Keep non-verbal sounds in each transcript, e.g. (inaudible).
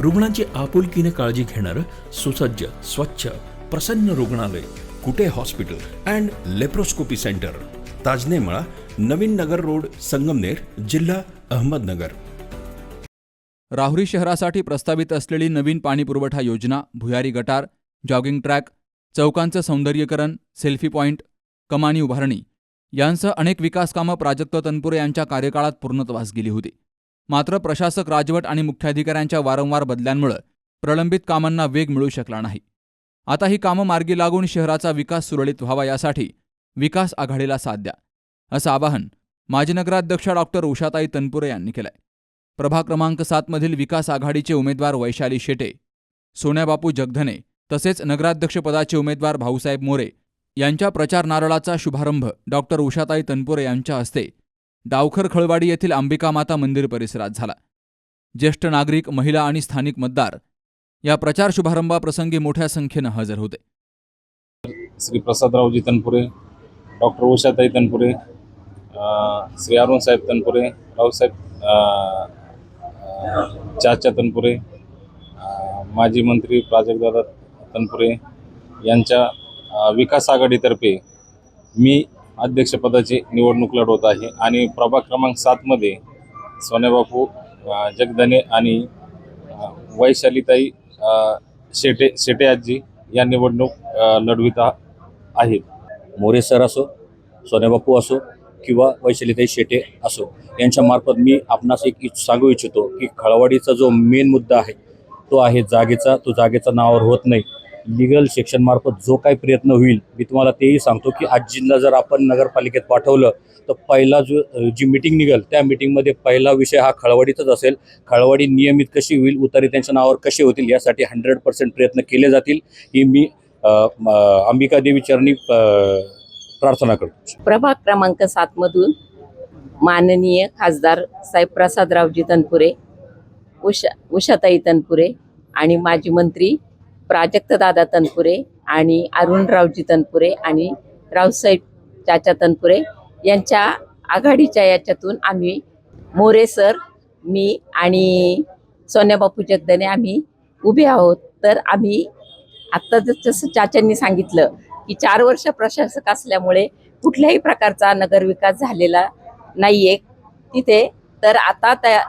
रुग्णांची आपुलकीने काळजी घेणारं सुसज्ज स्वच्छ प्रसन्न रुग्णालय Kute hospital and laparoscopy centre Tajnemala Navin Nagar road Sangamner जिल्हा अहमदनगर. राहुरी शहरासाठी प्रस्तावित असलेली नवीन पाणीपुरवठा योजना भुयारी गटार जॉगिंग ट्रॅक चौकांचं सौंदर्यीकरण सेल्फी पॉईंट कमानी उभारणी यांसह अनेक विकासकामं प्राजक्त तनपुरे यांच्या कार्यकाळात पूर्णत्वास गेली होती. मात्र प्रशासक राजवट आणि मुख्याधिकाऱ्यांच्या वारंवार बदल्यांमुळे प्रलंबित कामांना वेग मिळू शकला नाही. आता ही कामं मार्गी लागून शहराचा विकास सुरळीत व्हावा यासाठी विकास आघाडीला साथ द्या असं आवाहन माजी नगराध्यक्षा डॉक्टर उषाताई तनपुरे यांनी केलंय. प्रभाग क्रमांक सातमधील विकास आघाडीचे उमेदवार वैशाली शेटे सोन्याबापू जगधने तसेच नगराध्यक्षपदाचे उमेदवार भाऊसाहेब मोरे यांच्या प्रचार नारळाचा शुभारंभ डॉक्टर उषाताई तनपुरे यांच्या हस्ते डावखर खळवाडी येथील अंबिका माता मंदिर परिसरात झाला. ज्येष्ठ नागरिक महिला आणि स्थानिक मतदार या प्रचार शुभारंभाप्रसंगी मोठ्या संख्येनं हजर होते. श्री प्रसादरावजी तनपुरे डॉक्टर उषाताई तनपुरे श्री अरुणसाहेब तनपुरे रावसाहेब चाचा तनपुरे माजी मंत्री प्राजक्तदादा तनपुरे यांच्या विकास आघाडीतर्फे मी अध्यक्षपदाची निवडणूक लढवत आहे. आणि प्रभाग क्रमांक सातमध्ये सोन्याबापू जगदने जगधने आणि वैशालीताई शेटे शेटे आजी या निवडणूक लढविता लढवित आहेत. मोरे सर असो सोन्याबापू असो किंवा वैशालीताई शेटे असो यांच्या मार्फत मी आपणास एक सांगू इच्छितो की खळवाडीचा जो मेन मुद्दा आहे तो आहे जागेचा तो जागेचा नावावर होत नाही. लिगल सेक्शनमार्फत जो काही प्रयत्न होईल मी तुम्हाला तेही सांगतो की आजींना जर आपण नगरपालिकेत पाठवलं तर पहिला जो जी मिटिंग निघेल त्या मिटिंगमध्ये पहिला विषय हा खळवाडीचाच असेल. खळवाडी नियमित कशी होईल उतारी त्यांच्या नावावर कसे होतील यासाठी हंड्रेड पर्सेंट प्रयत्न केले जातील ही मी अंबिका देवी चरणी प्रार्थना करतो. प्रभाग क्रमांक सातमधून माननीय खासदार साहेब प्रसादरावजी तनपुरे उषा उषाताई तनपुरे आणि माजी मंत्री प्राजक्तदादा तनपुरे आणि अरुणरावजी तनपुरे आणि रावसाहेब चाचा तनपुरे यांच्या आघाडीच्या याच्यातून आम्ही मोरे सर मी आणि सोन्याबापू जगदने आम्ही उभे आहोत. तर आम्ही आत्ता जसं चाचांनी सांगितलं की चार वर्ष प्रशासक असल्यामुळे कुठल्याही प्रकारचा नगरविकास झालेला नाही आहे तिथे तर आता त्या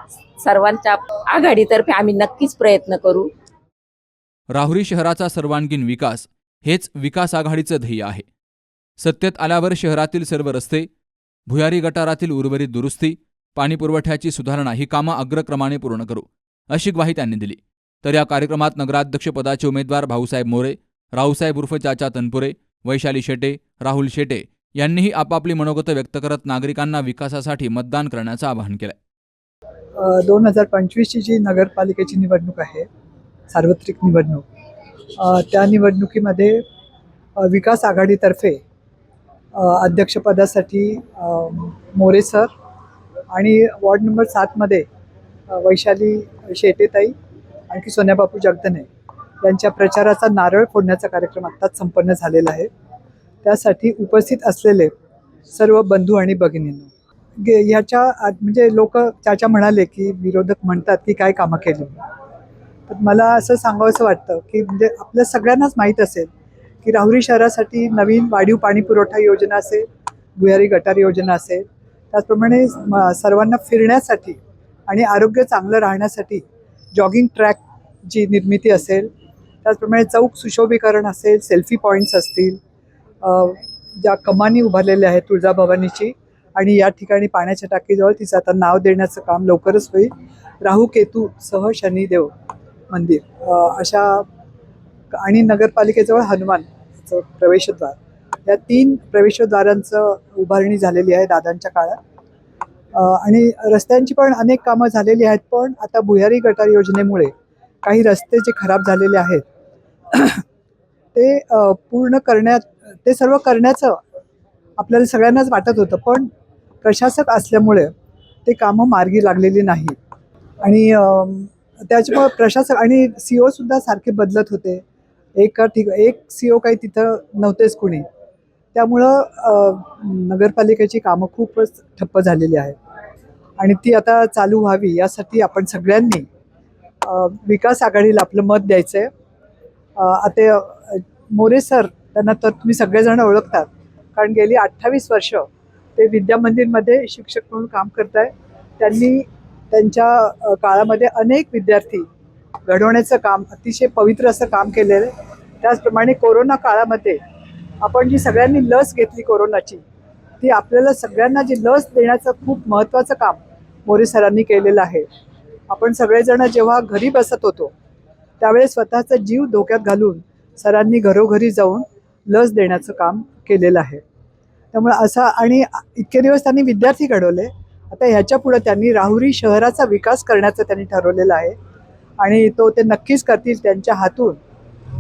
सर्वांच्या आघाडीतर्फे आम्ही नक्कीच प्रयत्न करू. राहुरी शहराचा सर्वांगीण विकास हेच विकास आघाडीचं ध्येय आहे. सत्तेत आल्यावर शहरातील सर्व रस्ते भुयारी गटारातील उर्वरित दुरुस्ती पाणीपुरवठ्याची सुधारणा ही कामं अग्रक्रमाने पूर्ण करू अशी ग्वाही त्यांनी दिली. तर या कार्यक्रमात नगराध्यक्षपदाचे उमेदवार भाऊसाहेब मोरे रावसाहेब उर्फ चाचा तनपुरे वैशाली शेटे राहुल शेटे यांनीही आपापली मनोगत व्यक्त करत नागरिकांना विकासासाठी मतदान करण्याचं आवाहन केलंय. दोन हजार पंचवीसची जी नगरपालिकेची निवडणूक आहे सार्वत्रिक निवडणूक. त्या निवडणुकीमध्ये विकास आघाडीतर्फे अध्यक्षपदासाठी मोरे सर आणि वॉर्ड नंबर सातमध्ये वैशाली शेटेताई आणखी सोन्याबापू जगदने यांच्या प्रचाराचा नारळ फोडण्याचा कार्यक्रम आत्ताच संपन्न झालेला आहे. त्यासाठी उपस्थित असलेले सर्व बंधू आणि भगिनींना गे- ह्याच्या आत म्हणजे लोक त्याच्या म्हणाले की विरोधक म्हणतात की काय कामं केली? तर मला असं सांगावंसं वाटतं की म्हणजे आपल्या सगळ्यांनाच माहीत असेल की राहुरी शहरासाठी नवीन वाढीव पाणी पुरवठा योजना असेल भुयारी गटार योजना असेल त्याचप्रमाणे सर्वांना फिरण्यासाठी आणि आरोग्य चांगलं राहण्यासाठी जॉगिंग ट्रॅक जी निर्मिती असेल त्याचप्रमाणे चौक सुशोभीकरण असेल सेल्फी पॉईंट्स असतील ज्या कमानी उभारलेल्या आहेत तुळजाभवानीची आणि या ठिकाणी पाण्याच्या टाकीजवळ तिचं आता नाव देण्याचं काम लवकरच होईल. राहू केतू सह शनिदेव मंदिर. अशा आणि नगरपालिकेजवळ हनुमानचं प्रवेशद्वार. या तीन प्रवेशद्वारांचं उभारणी झालेली आहे दादांच्या काळात. आणि रस्त्यांची पण अनेक कामं झालेली आहेत पण आता भुयारी गटार योजनेमुळे काही रस्ते जे खराब झालेले आहेत (clears throat) ते पूर्ण करण्यात ते सर्व करण्याचं आपल्याला सगळ्यांनाच वाटत होतं पण प्रशासक असल्यामुळे ते कामं मार्गी लागलेली नाही. आणि त्याच्यामुळे प्रशासक आणि सी सुद्धा सारखे बदलत होते. एक ठिक एक सी ओ काही तिथं नव्हतेच कुणी. त्यामुळं नगरपालिकेची कामं खूपच ठप्प झालेली आहेत. आणि ती आता चालू व्हावी यासाठी आपण सगळ्यांनी विकास आघाडीला आपलं मत द्यायचं आहे आता मोरे सर त्यांना तर तुम्ही सगळेजण ओळखतात. कारण गेली अठ्ठावीस वर्ष ते विद्या मंदिरमध्ये शिक्षक म्हणून काम करत आहे त्यांनी त्यांच्या काळामध्ये अनेक विद्यार्थी घडवण्याचं काम अतिशय पवित्र असं काम केलेलं आहे. त्याचप्रमाणे कोरोना काळामध्ये आपण जी सगळ्यांनी लस घेतली कोरोनाची ती आपल्याला सगळ्यांना जी लस देण्याचं खूप महत्त्वाचं काम मोरे सरांनी केलेलं आहे. आपण सगळेजण जेव्हा घरी बसत होतो त्यावेळेस स्वतःचा जीव धोक्यात घालून सरांनी घरोघरी जाऊन लस देण्याचं काम केलेलं आहे. त्यामुळे असं आणि इतके दिवस त्यांनी विद्यार्थी घडवले आता ह्याच्या पुढे त्यांनी राहुरी शहराचा विकास करण्याचं त्यांनी ठरवलेलं आहे. आणि तो ते नक्कीच करतील त्यांच्या हातून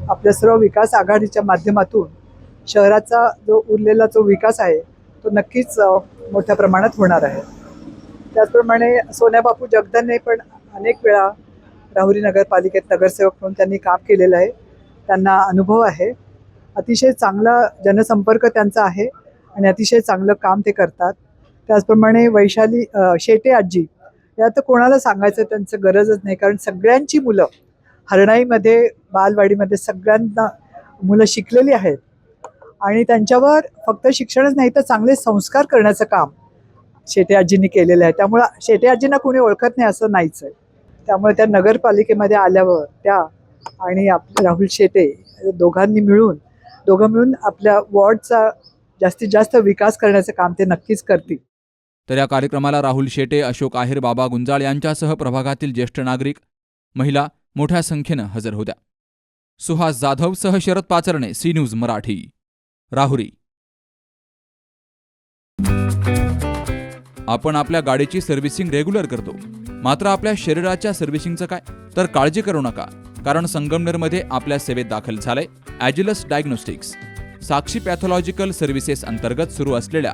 आपल्या सर्व विकास आघाडीच्या माध्यमातून शहराचा जो उरलेला जो विकास आहे तो नक्कीच मोठ्या प्रमाणात होणार आहे. त्याचप्रमाणे सोन्याबापू जगदानने पण अनेक वेळा राहुरी नगरपालिकेत नगरसेवक म्हणून त्यांनी काम केलेलं आहे. त्यांना अनुभव आहे. अतिशय चांगला जनसंपर्क त्यांचा आहे आणि अतिशय चांगलं काम ते करतात. त्याचप्रमाणे वैशाली शेटे आजी या तर कोणाला सांगायचं त्यांचं गरजच नाही. कारण सगळ्यांची मुलं हरणाईमध्ये बालवाडीमध्ये सगळ्यांना मुलं शिकलेली आहेत. आणि त्यांच्यावर फक्त शिक्षणच नाही तर चांगले संस्कार करण्याचं काम शेटे आजींनी केलेलं आहे. त्यामुळं शेटे आजींना कोणी ओळखत नाही असं नाहीच आहे. त्यामुळे त्या नगरपालिकेमध्ये आल्यावर त्या आणि आप राहुल शेटे दोघांनी मिळून दोघं मिळून आपल्या वॉर्डचा जास्तीत जास्त विकास करण्याचं काम ते नक्कीच करतील. तर या कार्यक्रमाला राहुल शेटे अशोक आहेर बाबा गुंजाळ यांच्यासह प्रभागातील ज्येष्ठ नागरिक महिला मोठ्या संख्येनं हजर होत्या. सुहास जाधव सह शरद पाचरणे सी न्यूज मराठी. राहुरी. आपण आपल्या गाडीची सर्व्हिसिंग रेग्युलर करतो. मात्र आपल्या शरीराच्या सर्व्हिसिंगचं काय? तर काळजी करू नका कारण संगमनेरमध्ये आपल्या सेवेत दाखल झालंय Agilus diagnostics. Sakshi pathological services अंतर्गत सुरू असलेल्या